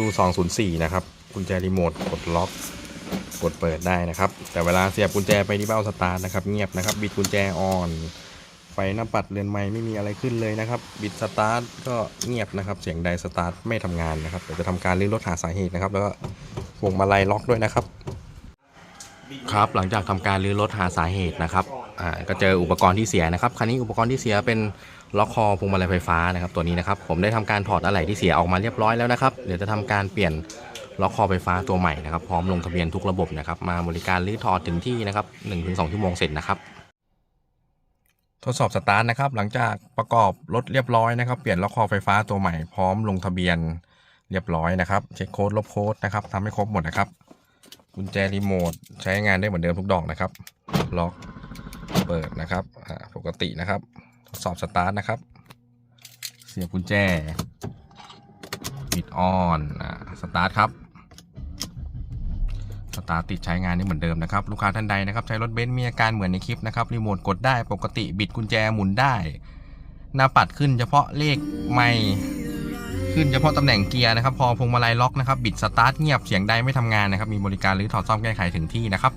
W 2 0 4 นะครับกุญแจรีโมทกดล็อกกดเปิดได้นะครับ แต่เวลาเสียบกุญแจไปที่เบ้าสตาร์ทนะครับเงียบนะครับ บิดกุญแจออน ไฟหน้าปัดเรือนไม้ไม่มีอะไรขึ้นเลยนะครับ บิดสตาร์ทก็เงียบนะครับ เสียงใดสตาร์ทไม่ทำงานนะครับเดี๋ยวจะทำการรื้อรถหาสาเหตุนะครับ แล้วก็วงมาลัยล็อกด้วยนะครับ ครับหลังจากทำการรื้อรถหาสาเหตุนะครับ อ่าก็เจออุปกรณ์ที่เสียนะครับคันนี้อุปกรณ์ที่เสียเป็นล็อกคอพวงมาลัยไฟฟ้านะครับตัวนี้นะครับผมได้ทำการถอดอะไหล่ที่เสียออกมาเรียบร้อยแล้วนะครับเดี๋ยวจะทำการเปลี่ยนล็อกคอไฟฟ้าตัวใหม่นะครับพร้อมลงทะเบียนทุกระบบนะครับมาบริการรื้อถอดถึงที่นะครับ1-2ชั่วโมงเสร็จนะครับทดสอบสตาร์ทนะครับหลังจากประกอบรถเรียบร้อยนะครับเปลี่ยนล็อกคอไฟฟ้าตัวใหม่พร้อมลงทะเบียนเรียบร้อยนะครับเช็คโค้ดลบโค้ดนะครับทำให้ครบหมดนะครับกุญแจรีโมทใช้งานได้เหมือนเดิมทุกดอกนะครับล็อก เปิดนะครับปกตินะครับ ทดสอบสตาร์ทนะครับ เสียบกุญแจบิดออนสตาร์ทครับสตาร์ทติดใช้งานได้เหมือนเดิมนะครับลูกค้าท่านใดนะครับใช้รถเบนซ์มีอาการเหมือนในคลิปนะครับรีโมทกดได้ปกติบิดกุญแจหมุนได้ หน้าปัดขึ้นเฉพาะเลขไม่ขึ้นเฉพาะตำแหน่งเกียร์นะครับ พอพวงมาลัยล็อกนะครับบิดสตาร์ทเงียบเสียงใดไม่ทำงานนะครับมีบริการหรือถอดซ่อมแก้ไขถึงที่นะครับ